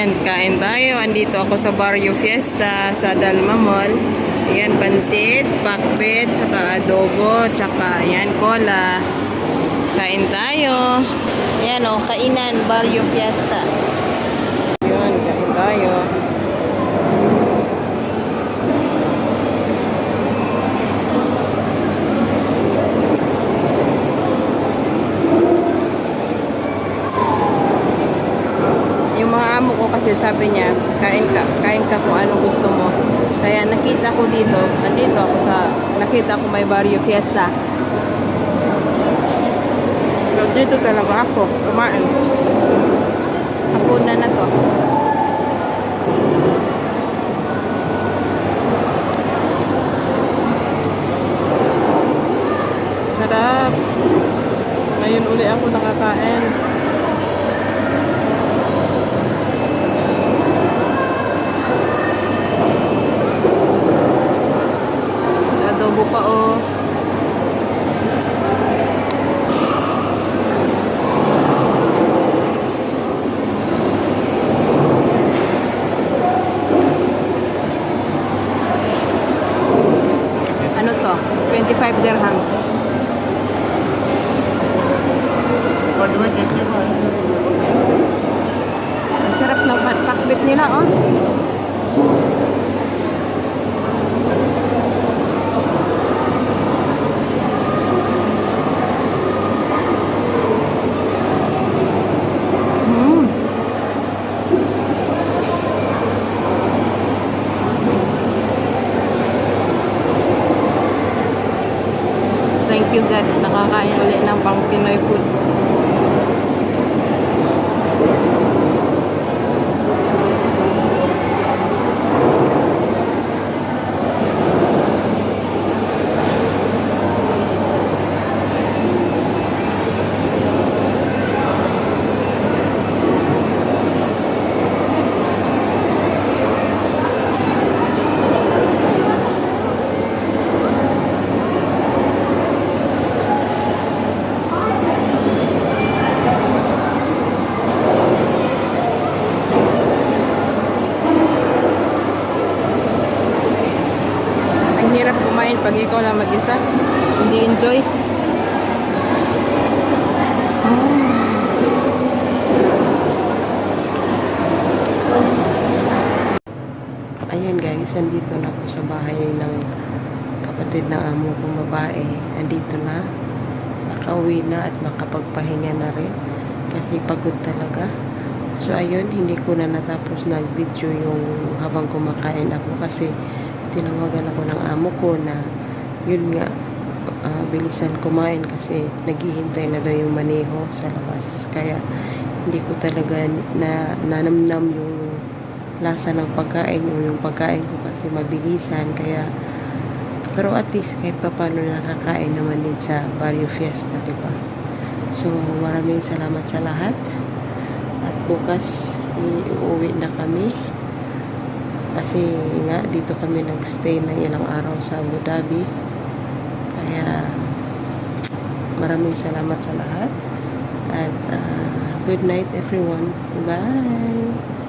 Ayan, kain tayo. Andito ako sa Barrio Fiesta sa Dalma Mall. Ayan, pansit, pakbet, tsaka adobo, tsaka ayan, cola. Kain tayo. Ayan o, kainan, Barrio Fiesta. Ayan, kain tayo. Yung mga amo ko kasi sabi niya, kain ka, kain ka kung anong gusto mo. Kaya nakita ko dito, andito ako sa, nakita ko may Barrio Fiesta. So, dito talaga ako, kumain. Hapunan na to. Sarap. Ngayon uli ako nakakain. Adobo pa oh. Ano to? 25 dirhams. Ang sarap ng pakbit nila oh. Thank you God. Nakakain ulit ng pang Pinoy food. Ang hirap kumain pag ikaw lang mag-isa. Hindi enjoy. Ayan guys, andito na ako sa bahay ng kapatid ng amo kong babae. Andito na. Nakauwi na at makapagpahinga na rin. Kasi pagod talaga. So ayun, hindi ko na natapos nag-video yung habang kumakain ako kasi tinawagan ako ng amo ko na yun nga ah, bilisan kumain kasi naghihintay na daw yung maneho sa labas. Kaya hindi ko talaga na nanamnam yung lasa ng pagkain o yung pagkain ko kasi mabilisan kaya pero at least kahit pa paano nakakain naman din sa Barrio Fiesta, di ba? So, maraming salamat sa lahat. At bukas, iuwi na kami. Kasi nga, dito kami nagstay ng ilang araw sa Abu Dhabi. Kaya, maraming salamat sa lahat. At, ah, good night everyone. Bye!